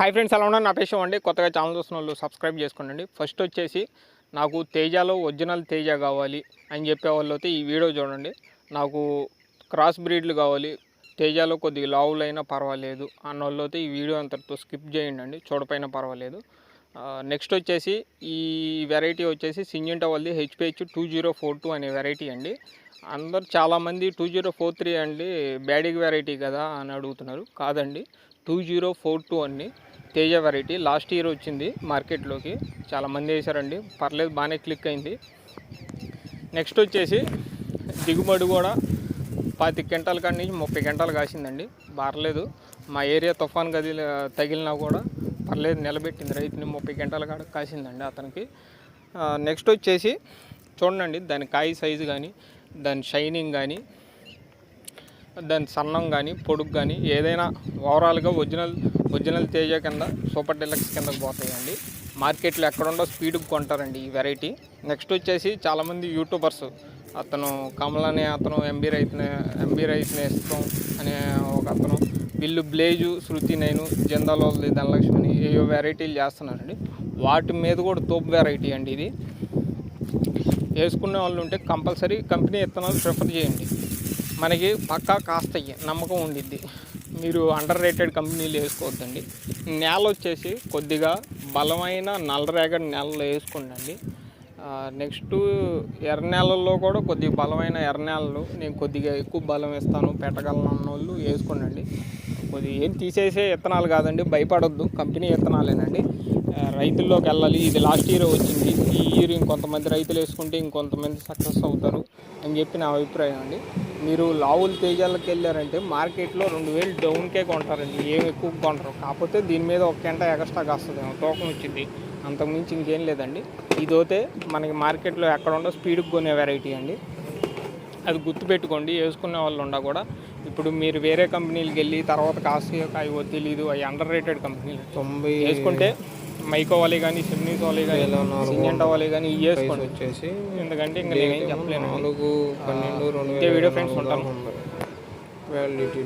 Hi friends ఎలా ఉన్నారు? నా పేషం అండి. కొత్తగా ఛానల్ చూస్తున్న వాళ్ళు సబ్స్క్రైబ్ చేసుకోండి. ఫస్ట్ వచ్చేసి నాకు తేజాలో ఒరిజినల్ తేజ కావాలి అని చెప్పే వాళ్ళు అయితే ఈ వీడియో చూడండి. నాకు క్రాస్ బ్రీడ్లు కావాలి తేజాలో కొద్దిగా లావులైనా పర్వాలేదు అన్న వాళ్ళు అయితే ఈ వీడియో అంతటితో స్కిప్ చేయండి అండి. చూడపైన పర్వాలేదు. నెక్స్ట్ వచ్చేసి ఈ వెరైటీ వచ్చేసి సింజంటా వాళ్ళది HPH two zero four two అనే వెరైటీ అండి. అందరు చాలామంది టూ జీరో ఫోర్ త్రీ అండి బ్యాడిగ్ వెరైటీ కదా అని అడుగుతున్నారు. కాదండి టూ జీరో ఫోర్ టూ అండి తేజ వెరైటీ లాస్ట్ ఇయర్ వచ్చింది మార్కెట్లోకి చాలామంది వేశారండి పర్లేదు బాగానే క్లిక్ అయింది. నెక్స్ట్ వచ్చేసి దిగుబడి కూడా పాతి గంటల కాడి నుంచి ముప్పై గంటలు కాసిందండి. బారలేదు. మా ఏరియా తుఫాన్ గది తగిలినా కూడా పర్లేదు నిలబెట్టింది. రైతుని ముప్పై గంటల కాడ కాసిందండి అతనికి. నెక్స్ట్ వచ్చేసి చూడండి దాని కాయ సైజు కానీ దాని షైనింగ్ కానీ దాని సన్నం కానీ పొడుగు కానీ ఏదైనా ఓవరాల్గా ఒరిజినల్ ఒరిజినల్ తేజ కింద సూపర్ డెలక్స్ కిందకు పోతాయండి. మార్కెట్లో ఎక్కడుండో స్పీడ్కి కొంటారండి ఈ వెరైటీ. నెక్స్ట్ వచ్చేసి చాలామంది యూట్యూబర్స్ అతను కమల్ అనే అతను ఎంబీ రైతునే ఎంబీ రైతు నేస్తం అనే ఒక అతను వీళ్ళు బ్లేజు శృతి నేను జందాలోది ధనలక్ష్మి ఏవో వెరైటీలు చేస్తున్నారండి. వాటి మీద కూడా తోపు వెరైటీ అండి ఇది. వేసుకునే వాళ్ళు ఉంటే కంపల్సరీ కంపెనీ విత్తనాలు ప్రిఫర్ చేయండి. మనకి పక్కా కాస్తాయి నమ్మకం ఉండిద్ది. మీరు అండర్ రేటెడ్ కంపెనీలు వేసుకోవద్దండి. నేల వచ్చేసి కొద్దిగా బలమైన నల్లరేగడి నేలలో వేసుకోండి నెక్స్ట్ ఎర్ర నేలల్లో కూడా కొద్దిగా బలమైన ఎర్ర నేలలు. నేను కొద్దిగా ఎక్కువ బలం ఇస్తాను పెట్టగలను అన్న వాళ్ళు వేసుకోనండి కొద్దిగా ఏం తీసేసే విత్తనాలు కాదండి. భయపడొద్దు. కంపెనీ విత్తనాలేనండి రైతుల్లోకి వెళ్ళాలి. ఇది లాస్ట్ ఇయర్ వచ్చింది. ఈ ఇయర్ ఇంకొంతమంది రైతులు వేసుకుంటే ఇంకొంతమంది సక్సెస్ అవుతారు అని చెప్పి నా అభిప్రాయం అండి. మీరు లావుల తేజాలకు వెళ్ళారంటే మార్కెట్లో రెండు వేలు డౌన్కే కొంటారండి. ఏం ఎక్కువ కొంటారు. కాకపోతే దీని మీద ఒక గంట ఎక్స్ట్రా కాస్తుంది తూకం వచ్చింది. అంతకుమించి ఇంకేం లేదండి. ఇదైతే మనకి మార్కెట్లో ఎక్కడ ఉండో స్పీడ్కి కొనే వెరైటీ అండి. అది గుర్తుపెట్టుకోండి వేసుకునే వాళ్ళు ఉండా కూడా. ఇప్పుడు మీరు వేరే కంపెనీలకు వెళ్ళి తర్వాత కాస్ట్ అయ్యో తెలీదు అవి అండర్ రేటెడ్ కంపెనీలు. తొంభై వేసుకుంటే మైకో వాలి కానీ సిమ్నీస్ వాలి కానీ సింజెంటా వాలి కానీ ఇవి వేసుకోండి వచ్చేసి ఎందుకంటే ఇంకా నేనేం చెప్పలేను నాలుగు పన్నెండు రెండు ఇదే వీడియో ఫ్రెండ్స్ ఉంటాను వ్యాలిడిటీ